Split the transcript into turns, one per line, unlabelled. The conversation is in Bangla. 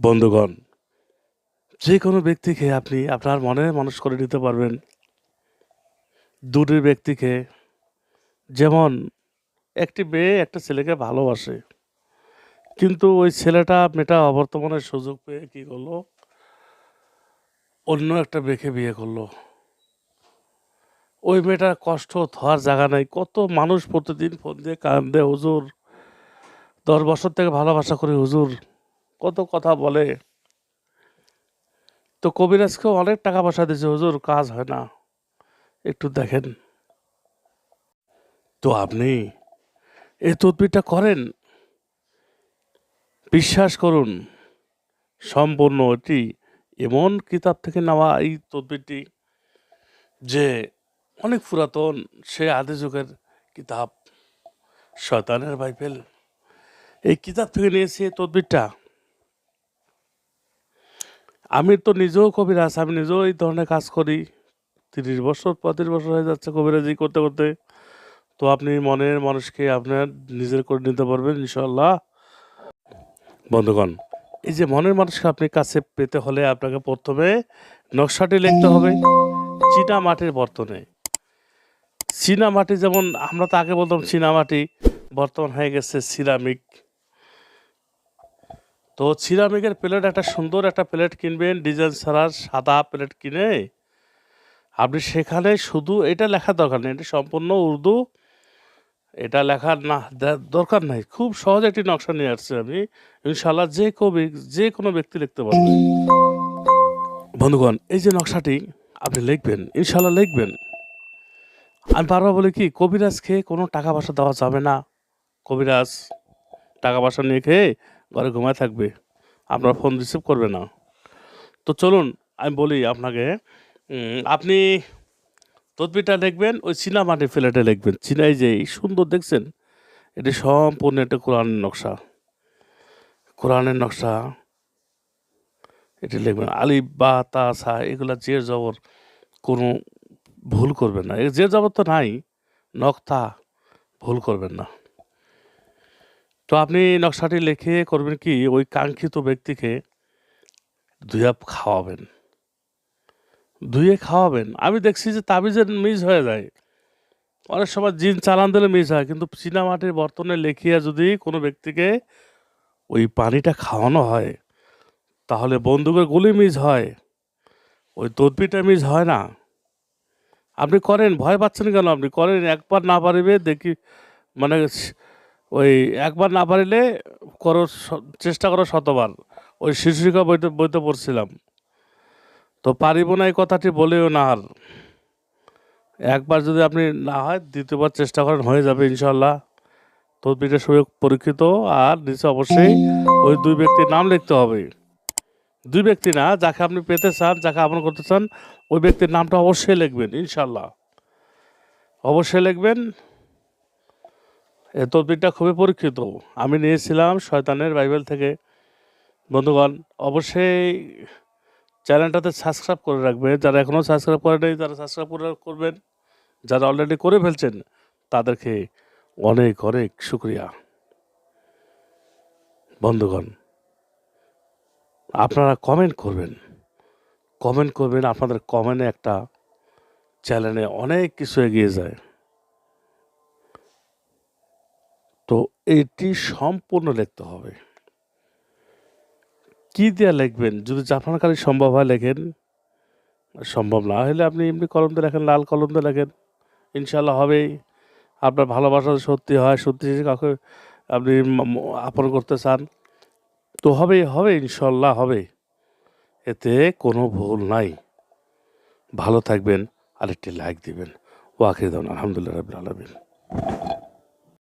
বন্ধুগণ, যে কোনো ব্যক্তিকে আপনি আপনার মনে মানুষ করে নিতে পারবেন। দূরের ব্যক্তিকে, যেমন একটি মেয়ে একটা ছেলেকে ভালোবাসে, কিন্তু ওই ছেলেটা মেয়েটা অবর্তমানে সুযোগ পেয়ে কী করল? অন্য একটা মেয়েকে বিয়ে করল। ওই মেয়েটার কষ্ট ধোয়ার জায়গা নাই। কত মানুষ প্রতিদিন ফোন দিয়ে কান্দে হুজুর, দশ বছর থেকে ভালোবাসা করে হুজুর কত কথা বলে। তো কবিরাজকেও অনেক টাকা পয়সা দিয়েছে, হুজুর, কাজ হয় না। একটু দেখেন। তো আপনি এই তদবিরটা করেন? বিশ্বাস করুন, সম্পূর্ণ এটি এমন কিতাব থেকে নেওয়া এই তদবিরটি যে অনেক পুরাতন, সে আদি যুগের কিতাব। শয়তানের বাইবেল এই কিতাব থেকে নিয়েছি এই তদবিরটা। আমি তো নিজেও কবিরাজ আমি নিজেও এই ধরনের কাজ করি। তিরিশ বছর, পঁয়ত্রিশ বছর হয়ে যাচ্ছে কবিরাজি করতে করতে। তো আপনি মনের মানুষকে আপনার নিজের করে নিতে পারবেন ইনশাল্লাহ বন্ধুগণ, এই যে মনের মানুষকে আপনি কাছে পেতে হলে আপনাকে প্রথমে নকশাটি লিখতে হবে, চীনা মাটির বর্তনে। চীনা মাটি যেমন আমরা তো আগে বলতাম চীনা মাটি, বর্তমান হয়ে গেছে সিরামিক। তো সিরামিকের প্লেট, একটা সুন্দর একটা প্লেট কিনবেন, ডিজাইন ছাড়া সাদা প্লেট কিনে। আপনি সেখানে শুধু এটা লেখার দরকার নেই, এটা সম্পূর্ণ উর্দু। এটা লেখার না দরকার নাই। খুব সহজ একটি নকশা নিয়ে আসছি আমি। ইনশাল্লাহ যে কবি, যে কোনো ব্যক্তি লিখতে পারবে। বন্ধুগণ, এই যে নকশাটি আপনি লিখবেন ইনশাল্লাহ লিখবেন। আমি বারবার বলি কি, কবিরাজকে কোনো টাকা পয়সা দেওয়া যাবে না। কবিরাজ টাকা পয়সা নিয়ে খেয়ে ঘরে ঘুমায় থাকবে, আপনার ফোন রিসিভ করবে না। তো চলুন, আমি বলি আপনাকে আপনি তদবিরটা লিখবেন ওই চীনা মাটি ফ্ল্যাটে লিখবেন চীনাই যে সুন্দর দেখছেন? এটি সম্পূর্ণ একটা কোরআনের নকশা। কোরআনের নকশা। এটি লিখবেন, আলিফ, বা, তা, সা, এগুলা যে জবর কোনো ভুল করবেন না। যে জবর তো নাই নক্তা ভুল করবেন না। তো আপনি নকশাটি লিখে করবেন কি, ওই কাঙ্ক্ষিত ব্যক্তিকে ধুয়ে খাওয়াবেন। ধুয়ে খাওয়াবেন। আমি দেখছি যে তাবিজের মিস হয়ে যায়। অনেক সময় জিন চালান দিলে মিস হয়, কিন্তু চীনা মাটির বর্তনে লেখিয়া যদি কোনো ব্যক্তিকে ওই পানিটা খাওয়ানো হয়, তাহলে বন্দুকের গুলি মিস হয়, ওই তদবিটা মিস হয় না। আপনি করেন, ভয় পাচ্ছেন কেন আপনি? করেন, একবার না পারিবে দেখি মানে ওই একবার না পারিলে করো চেষ্টা করো শতবার। ওই শিশুকা বইতে বইতে পড়ছিলাম। তো পারিব না এই কথাটি বলেও না আর। একবার যদি আপনি না হয়, দ্বিতীয়বার চেষ্টা করেন, হয়ে যাবে ইনশাল্লাহ তো তদবিরটা সুযোগ পরীক্ষিত আর নিচে অবশ্যই ওই দুই ব্যক্তির নাম লিখতে হবে। দুই ব্যক্তি না, যাকে আপনি পেতে চান, যাকে আপন করতে চান, ওই ব্যক্তির নামটা অবশ্যই লিখবেন ইনশাল্লাহ অবশ্যই লিখবেন। এ তদবিরটা খুবই পরীক্ষিত। আমি নিয়েছিলাম শয়তানের বাইবেল থেকে। বন্ধুগণ, অবশ্যই চ্যানেলটাতে সাবস্ক্রাইব করে রাখবেন। যারা এখনও সাবস্ক্রাইব করে নেই, তারা সাবস্ক্রাইব করে করবেন। যারা অলরেডি করে ফেলছেন, তাদেরকে অনেক অনেক শুক্রিয়া। বন্ধুগণ, আপনারা কমেন্ট করবেন। কমেন্ট করবেন, আপনাদের কমেন্টে একটা চ্যানেলে অনেক কিছু এগিয়ে যায়। এটি সম্পূর্ণ লিখতে হবে। কি দিয়ে লিখবেন? যদি জাফরানকারী সম্ভব হয় লেখেন। সম্ভব না হলে আপনি এমনি কলম দিয়ে লেখেন, লাল কলম দিয়ে লেখেন। ইনশাল্লাহ হবেই। আপনার ভালোবাসা সত্যি হয়, সত্যি কাউকে আপনি আপন করতে চান, তো হবে হবে ইনশাল্লাহ হবে এতে কোনো ভুল নাই। ভালো থাকবেন, আরেকটি লাইক দিবেন। ওয়াকির আলহামদুলিল্লাহ রবিল আলমিন।